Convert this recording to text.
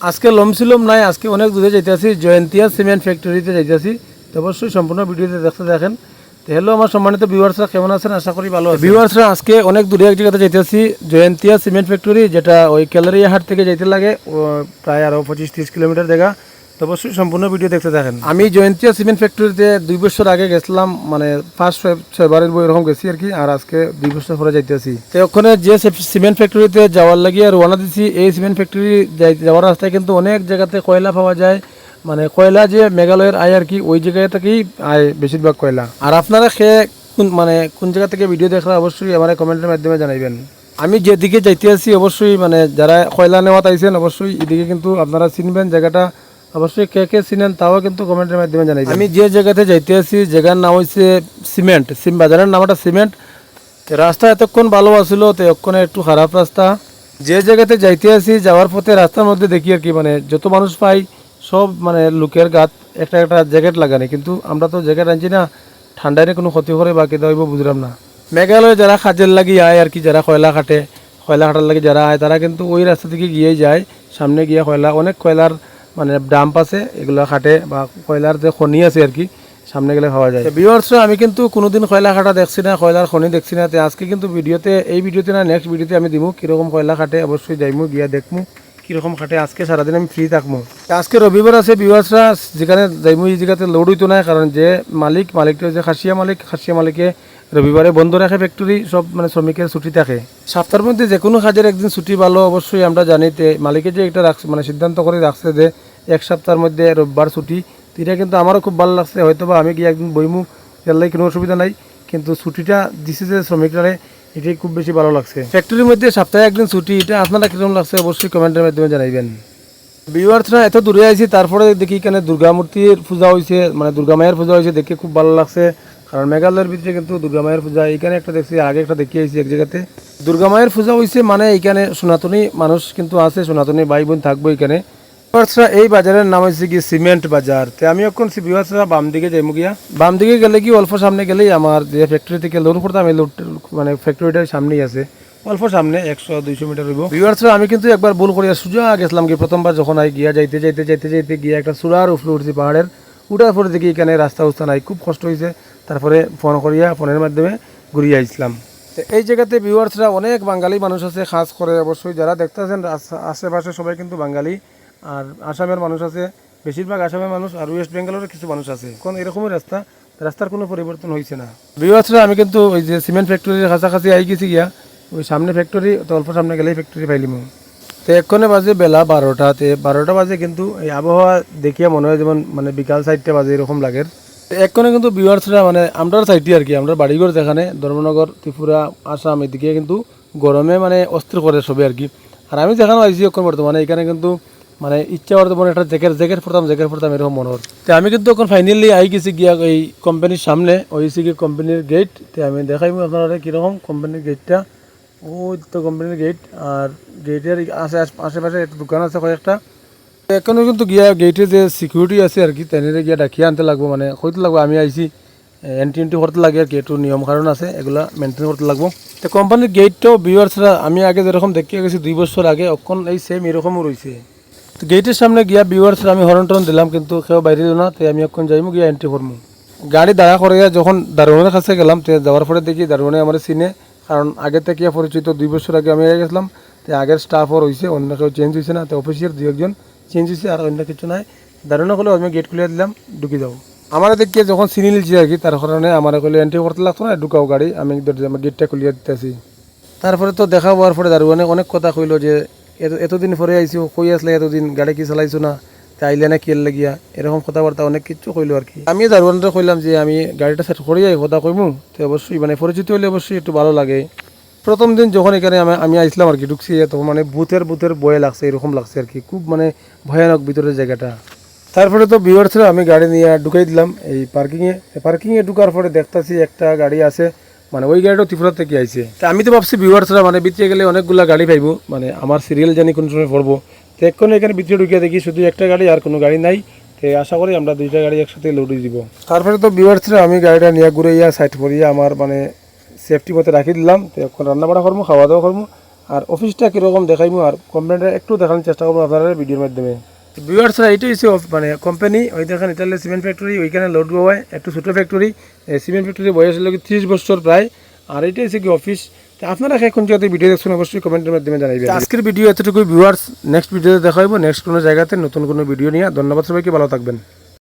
আজকে লমসিলম নাই, আজকে অনেক দূরে যাইতেছি, জয়ন্তিয়া সিমেন্ট ফ্যাক্টরিতে যাইতেছি। তো অবশ্যই সম্পূর্ণ ভিডিওতে দেখতে দেখেন তো হ্যালো আমার সম্মানিত ভিউয়ার্সরা কেমন আছেন? আশা করি ভালো ভিউয়ার্সরা আজকে অনেক দূরে এক জায়গাতে যাইতেছি, জয়ন্তিয়া সিমেন্ট ফ্যাক্টরি যেটা ওই ক্যালারিয়া হাট থেকে যাইতে লাগে প্রায় আরও পঁচিশ তিরিশ কিলোমিটার জায়গা। অবশ্যই সম্পূর্ণ ভিডিও দেখতে থাকেন। আমি জয়ন্তিয়া সিমেন্ট ফ্যাক্টরিতে দুই বছর আগে গেছিলাম মানে ফার্স্ট ছয়বারের বই এরকম গেছি আর কি, আর আজকে দুই বছর পরে যাইতেছি। তো ওখানে যে সিমেন্ট ফ্যাক্টরিতে যাওয়ার লাগিয়ে রওনা দিছি, এই সিমেন্ট ফ্যাক্টরি যাওয়ার রাস্তায় কিন্তু অনেক জায়গাতে কয়লা পাওয়া যায় মানে কয়লা যে মেঘালয়ের আয় আর কি, ওই জায়গায় থেকেই আয় বেশিরভাগ কয়লা। আর আপনারা খেয়ে কোন মানে কোন জায়গা থেকে ভিডিও দেখলে অবশ্যই আমার কমেন্টের মাধ্যমে জানাইবেন। আমি যেদিকে যাইতে আছি, অবশ্যই মানে যারা কয়লা নেওয়া আইছেন অবশ্যই এদিকে কিন্তু আপনারা চিনবেন জায়গাটা। অবশ্যই কে কে চিনেন তাও কিন্তু কমেন্টের মাধ্যমে জানাই আমি যে জায়গাতে যাইতে আছি জায়গার নাম হচ্ছে সিমেন্ট, সিম বাজারের নামটা সিমেন্ট। রাস্তা এতক্ষণ ভালো আছিল, তো এক্ষণে একটু খারাপ রাস্তা। যে জায়গাতে যাইতে আছি যাওয়ার পথে রাস্তার মধ্যে দেখি আর কি মানে যত মানুষ পাই, সব মানে লোকের গাত একটা একটা জ্যাকেট লাগানি। কিন্তু আমরা তো জ্যাকেট আনছি না, ঠান্ডায় কোনো ক্ষতি করে বা কেদা হইব বুঝলাম না। মেঘালয়ে যারা কাজের লাগি আয় আর কি, যারা কয়লা কাটে কয়লা কাটার লাগে যারা আয়, তারা কিন্তু ওই রাস্তা থেকে গিয়েই যায়, সামনে গিয়ে কয়লা, অনেক কয়লার মানে ডাম্প আছে, এগুলো খাটে বা কয়লার যে খনি আছে আর কি, সামনে গেলে খাওয়া যায়। ভিউয়ার্স আমি কিন্তু কোনোদিন কয়লা খাটা দেখছি না, কয়লার খনি দেখছি না, তো আজকে কিন্তু ভিডিওতে, এই ভিডিওতে না নেক্সট ভিডিওতে আমি দিব কীরকম কয়লা খাটে, অবশ্যই যাইমু, গিয়া দেখমু কীরকম খাটে, আজকে সারাদিন আমি ফ্রি থাকব আজকে রবিবার আছে ভিউয়ার্সরা যেখানে যাইমু, এই জায়গাতে লোড হইতো না, কারণ যে মালিক, মালিকটা যে খাসিয়া মালিক, খাসিয়া মালিকে রবিবারে বন্ধ রাখে ফ্যাক্টরি সব মানে শ্রমিকের ছুটি থাকে। সপ্তাহের মধ্যে যে কোনো কাজের একদিন ছুটি ভালো, অবশ্যই আমরা জানি তে মালিকে যে এটা রাখছে মানে সিদ্ধান্ত করে রাখছে যে এক সপ্তাহের মধ্যে রোববার ছুটি, এটা কিন্তু আমারও খুব ভালো লাগছে। হয়তো বা আমি গিয়ে একদিন বইমু এলাই কোনো অসুবিধা নাই, কিন্তু ছুটিটা দিছে যে শ্রমিকরা এটাই খুব বেশি ভালো লাগছে। ফ্যাক্টরির মধ্যে সপ্তাহে একদিন ছুটি, এটা আপনারা কীরকম লাগছে অবশ্যই কমেন্টের মাধ্যমে জানাইবেন। ভিউয়ার্সরা এত দূরে আইছি, তারপরে দেখি এখানে দুর্গা মূর্তির পূজা হয়েছে মানে দুর্গা মায়ের পূজা হয়েছে দেখে খুব ভালো লাগছে। কারণ মেঘালয়ের ভিতরে কিন্তু দুর্গা মায়ের পূজা, এখানে একটা দেখছি, আগে একটা দেখি আইছি এক জায়গাতে। দুর্গা মায়ের পূজা হয়েছে মানে এখানে সনাতনী মানুষ কিন্তু আছে, সনাতনী ভাই বোন থাকব এখানে। এই বাজারের নাম হচ্ছে কি, সিমেন্ট বাজার। তো আমি এখন ভিউয়ার্সরা বাম দিকে যাইমু গিয়া। বাম দিকে গেলে কি, অল্প সামনে গেলেই আমার যে ফ্যাক্টরি থেকে লোন এই লোড মানে ফ্যাক্টরিটার সামনেই আছে। অল্প সামনে, একশো দুইশো মিটার হইব। ভিউয়ার্সরা আমি কিন্তু একবার ভুল করিয়া সুজা গেছিলাম কি প্রথমবার যখন আই গিয়া যাইতে যাইতে যাইতে যাইতে গিয়া একটা চূড়ার উফলে উঠছি পাহাড়ের। উঠার পরে দেখি এখানে রাস্তা উস্তা নাই, খুব কষ্ট হয়েছে তারপরে ফোন করিয়া ফোনের মাধ্যমে ঘুরিয়ে আইছিলাম তো এই জায়গাতে ভিউয়ার্সরা অনেক বাঙালি মানুষ আছে, খাস করে অবশ্যই যারা দেখতেছেন আশেপাশে সবাই কিন্তু বাঙালি। আর আসামের মানুষ আছে, বেশিরভাগ আসামের মানুষ আর ওয়েস্ট বেঙ্গলের কিছু মানুষ আছে। কোন এরকমই রাস্তা, রাস্তার কোনো পরিবর্তন হয়েছে না। ভিউয়ার্সরা আমি কিন্তু ওই যে সিমেন্ট ফ্যাক্টরির কাছাকাছি আই গেছি গিয়া, ওই সামনে ফ্যাক্টরি তো অল্প সামনে গেলেই ফ্যাক্টরি পাইলিম তো এক্ষণে বাজে বেলা বারোটা, তে বারোটা বাজে কিন্তু এই আবহাওয়া দেখিয়া মনে হয় যেমন মানে বিকাল সাইডটা বাজে এরকম লাগে। এক্ষণে কিন্তু ভিউয়ার্সরা মানে আমরা সাইডটি আর কি, আমরা বাড়িঘর যেখানে, ধর্মনগর, ত্রিপুরা, আসাম, এদিকে কিন্তু গরমে মানে অস্থির করে সবে আর কি। আর আমি যেখানে আইছি এখন বর্তমানে, এখানে কিন্তু মানে ইচ্ছা করতে মনে একটা জ্যাকেট জ্যাকেট পড়তাম জ্যাকেট পড়তাম এরকম মনে তো আমি কিন্তু এখন ফাইনালি আই গেছি গিয়া এই কোম্পানির সামনে ওই কি কোম্পানির গেট তো আমি দেখাইবো আপনারা কীরকম কোম্পানির গেটটা ওই তো কোম্পানির গেট আর গেটের আশে আশেপাশে একটা দোকান আছে কয়েকটা। এখনও কিন্তু গিয়া গেটে যে সিকিউরিটি আছে আর কি তেনে গিয়া ডাকিয়ে আনতে লাগবো মানে। হইতে লাগবো, আমি আইছি এন্ট্রি এন্ট্রি করতে লাগে আর কি একটু নিয়ম কারণ আছে, এগুলা মেনটেন করতে লাগবো। তো কোম্পানির গেটটাও ভিউয়ার্সরা আমি আগে যেরকম দেখিয়ে গেছি, দুই বছর আগে অখন এই সেম এরকমও রয়েছে তো গেটের সামনে গিয়া ভিউয়ার্সরা আমি হরন টরন দিলাম, কিন্তু কেউ বাইরে দিল না তাই আমি এখন যাইমু, গিয়া এন্ট্রি করব গাড়ি দাঁড়া করে যখন দারোয়ানের কাছে গেলাম, তো যাওয়ার পরে দেখি দারোয়ানে আমার চিনে কারণ আগে থেকে পরিচিত দুই বছর আগে আমি গেছিলাম, তো আগের স্টাফও রয়েছে অন্য কেউ চেঞ্জ হয়েছে না, তো অফিসের দু একজন চেঞ্জ হয়েছে আর অন্য কিছু নাই। দারোয়ানে হলেও আমি গেট খুলে দিলাম, ঢুকে যাব। আমার দেখে যখন চিনি নিলছি আর কি, তার কারণে আমার কলে এন্ট্রি করতে লাগতো না, ঢুকাও গাড়ি, আমি আমার গেটটা খুলিয়ে দিতেছি। তারপরে তো দেখা হওয়ার পরে দারোয়ানে অনেক কথা কইলো যে, এত, এতদিন পরে আইসো, কই আসলে এতদিন গাড়ি কি চালাইছো না? আইলে না কিয়ের লাগিয়া? এরকম কথাবার্তা অনেক কিছু কইলো আর কি। আমি দারোয়ানটা কইলাম যে, আমি গাড়িটা সেট করে যাই কথা কইমু, তো অবশ্যই মানে পরিচিত হলে অবশ্যই একটু ভালো লাগে। প্রথম দিন যখন এখানে আমি আমি আইসলাম আর কি, ঢুকছি, তখন মানে ভূতের ভূতের বয়ে লাগছে, এরকম লাগছে আর কি, খুব মানে ভয়ানক ভিতরের জায়গাটা। তারপরে তো বিওয়ার ছিল আমি গাড়ি নিয়ে ঢুকাই দিলাম, এই পার্কিংয়ে পার্কিংয়ে ঢুকার পরে দেখতাছি একটা গাড়ি আছে মানে ওই গাড়িটা ত্রিপুরা থেকে আইছে। তা আমি তো ভাবছি ভিউয়ার্সরা মানে বিচে গেলে অনেকগুলা গাড়ি পাইবো মানে আমার সিরিয়াল জানি কোন সময় পড়ব। তো এক্ষণ এখানে ভিতরে ঢুকিয়ে দেখি শুধু একটা গাড়ি আর কোনো গাড়ি নাই। তো আশা করি আমরা দুইটা গাড়ি একসাথে লোডে দিব। তারপরে তো ভিউয়ার্সরা আমি গাড়িটা নিয়ে ঘুরে ইয়া সাইড করিয়া আমার মানে সেফটি মতো রাখি দিলাম। তো এখন রান্না বাড়া করব খাওয়া দাওয়া করব আর অফিসটা কীরকম দেখাইমু, আর কোম্পানিটা একটু দেখানোর চেষ্টা করব আপনারা ভিডিওর মাধ্যমে। ভিউয়ার্সরা এইটা হচ্ছে অফ- মানে কোম্পানি ওই দেখেন ইতালে সিমেন্ট ফ্যাক্টরি ওইখানে লোড গোয়ায় একটু ছোটো ফ্যাক্টরি সিমেন্ট ফ্যাক্টরি বয়স হলো ত্রিশ বছর প্রায়, আর এটাই হচ্ছে কি অফিস আপনারা কোন জায়গাতে ভিডিও দেখছেন, অবশ্যই কমেন্টের মাধ্যমে জানাইবেন। আজকের ভিডিও এতটুকু ভিউয়ার্স নেক্সট ভিডিওতে দেখা হইব নেক্সট কোনো জায়গাতে নতুন কোনো ভিডিও নিয়ে। ধন্যবাদ সবাইকে, ভালো থাকবেন।